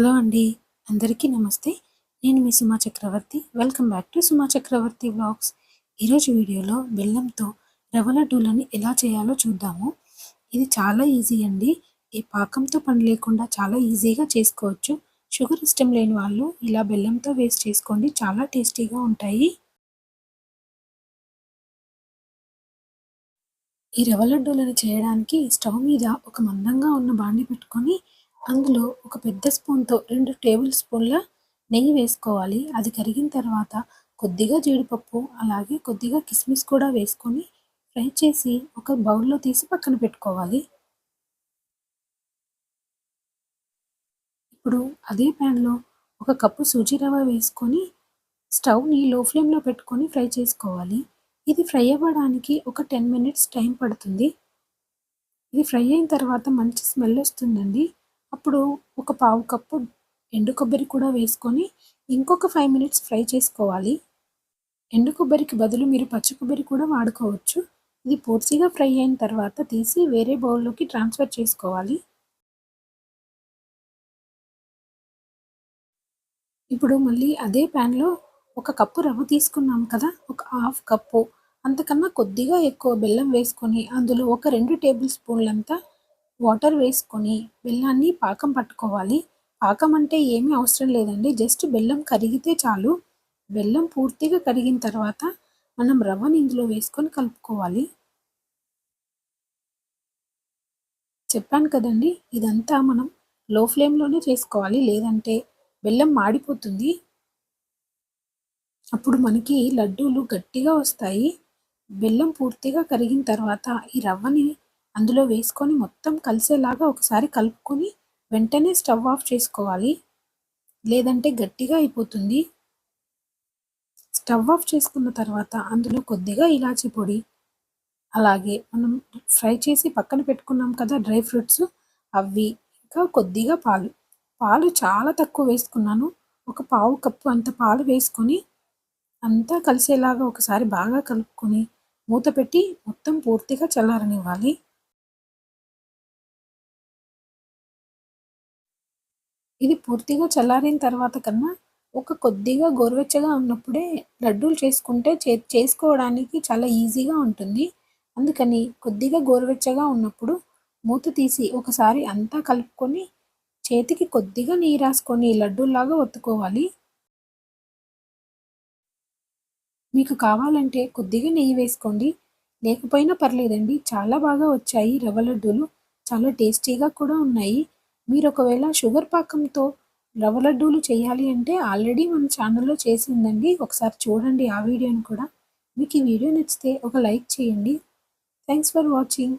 Hello అండి. అందరికీ నమస్తే. నేను మీ Suma Chakravarthi. Welcome back to Suma Chakravarthi blogs ఈరోజు వీడియోలో బెల్లంతో రవ్వ లడ్డూలను ఎలా చేయాలో చూద్దాము. ఇది చాలా ఈజీ అండి. ఈ పాకంతో పని లేకుండా చాలా ఈజీగా చేసుకోవచ్చు. షుగర్ ఇష్టం లేని వాళ్ళు ఇలా బెల్లంతో వేస్ట్ చేసుకోండి. చాలా టేస్టీగా ఉంటాయి. ఈ రవ్వ లడ్డూలను చేయడానికి స్టవ్ మీద ఒక మందంగా ఉన్న బాండి పెట్టుకొని అందులో ఒక పెద్ద స్పూన్తో రెండు టేబుల్ స్పూన్ల నెయ్యి వేసుకోవాలి. అది కరిగిన తర్వాత కొద్దిగా జీడిపప్పు అలాగే కొద్దిగా కిస్మిస్ కూడా వేసుకొని ఫ్రై చేసి ఒక బౌల్లో తీసి పక్కన పెట్టుకోవాలి. ఇప్పుడు అదే ప్యాన్లో ఒక కప్పు సూజీ రవ్వ వేసుకొని స్టవ్ని లో ఫ్లేమ్లో పెట్టుకొని ఫ్రై చేసుకోవాలి. ఇది ఫ్రై అవ్వడానికి ఒక టెన్ మినిట్స్ టైం పడుతుంది. ఇది ఫ్రై అయిన తర్వాత మంచి స్మెల్ వస్తుందండి. అప్పుడు ఒక పావు కప్పు ఎండు కొబ్బరి కూడా వేసుకొని ఇంకొక ఫైవ్ మినిట్స్ ఫ్రై చేసుకోవాలి. ఎండు కొబ్బరికి బదులు మీరు పచ్చి కొబ్బరి కూడా వాడుకోవచ్చు. ఇది పూర్తిగా ఫ్రై అయిన తర్వాత తీసి వేరే బౌల్లోకి ట్రాన్స్ఫర్ చేసుకోవాలి. ఇప్పుడు మళ్ళీ అదే ప్యాన్లో ఒక కప్పు రవ్వ తీసుకున్నాం కదా ఒక హాఫ్ కప్పు. అంతకన్నా కొద్దిగా ఎక్కువ బెల్లం వేసుకొని అందులో ఒక రెండు టేబుల్ స్పూన్లంతా వాటర్ వేసుకొని బెల్లాన్ని పాకం పట్టుకోవాలి. పాకం అంటే ఏమీ అవసరం లేదండి. జస్ట్ బెల్లం కరిగితే చాలు. బెల్లం పూర్తిగా కరిగిన తర్వాత మనం రవ్వని ఇందులో వేసుకొని కలుపుకోవాలి. చెప్పాను కదండి ఇదంతా మనం లో ఫ్లేమ్లోనే చేసుకోవాలి. లేదంటే బెల్లం మాడిపోతుంది. అప్పుడు మనకి లడ్డూలు గట్టిగా వస్తాయి. బెల్లం పూర్తిగా కరిగిన తర్వాత ఈ రవ్వని అందులో వేసుకొని మొత్తం కలిసేలాగా ఒకసారి కలుపుకొని వెంటనే స్టవ్ ఆఫ్ చేసుకోవాలి. లేదంటే గట్టిగా అయిపోతుంది. స్టవ్ ఆఫ్ చేసుకున్న తర్వాత అందులో కొద్దిగా ఇలాచి పొడి అలాగే మనం ఫ్రై చేసి పక్కన పెట్టుకున్నాం కదా డ్రై ఫ్రూట్స్ అవి ఇంకా కొద్దిగా పాలు. పాలు చాలా తక్కువ వేసుకున్నాను. ఒక పావు కప్పు అంత పాలు వేసుకొని అంతా కలిసేలాగా ఒకసారి బాగా కలుపుకొని మూత పెట్టి మొత్తం పూర్తిగా చల్లారనివ్వాలి. ఇది పూర్తిగా చల్లారిన తర్వాత కన్నా ఒక కొద్దిగా గోరువెచ్చగా ఉన్నప్పుడే లడ్డూలు చేసుకుంటే చే చేసుకోవడానికి చాలా ఈజీగా ఉంటుంది. అందుకని కొద్దిగా గోరువెచ్చగా ఉన్నప్పుడు మూత తీసి ఒకసారి అంతా కలుపుకొని చేతికి కొద్దిగా నీరు రాసుకొని లడ్డూలాగా ఒత్తుకోవాలి. మీకు కావాలంటే కొద్దిగా నెయ్యి వేసుకోండి. లేకపోయినా పర్లేదండి చాలా బాగా వచ్చాయి రవ్వ లడ్డూలు. చాలా టేస్టీగా కూడా ఉన్నాయి. మీరు ఒకవేళ షుగర్ పాకంతో రవ్వ లడ్డూలు చేయాలి అంటే ఆల్రెడీ మన ఛానల్లో చేసిందండి. ఒకసారి చూడండి ఆ వీడియోని కూడా. మీకు ఈ వీడియో నచ్చితే ఒక లైక్ చేయండి. Thanks for watching.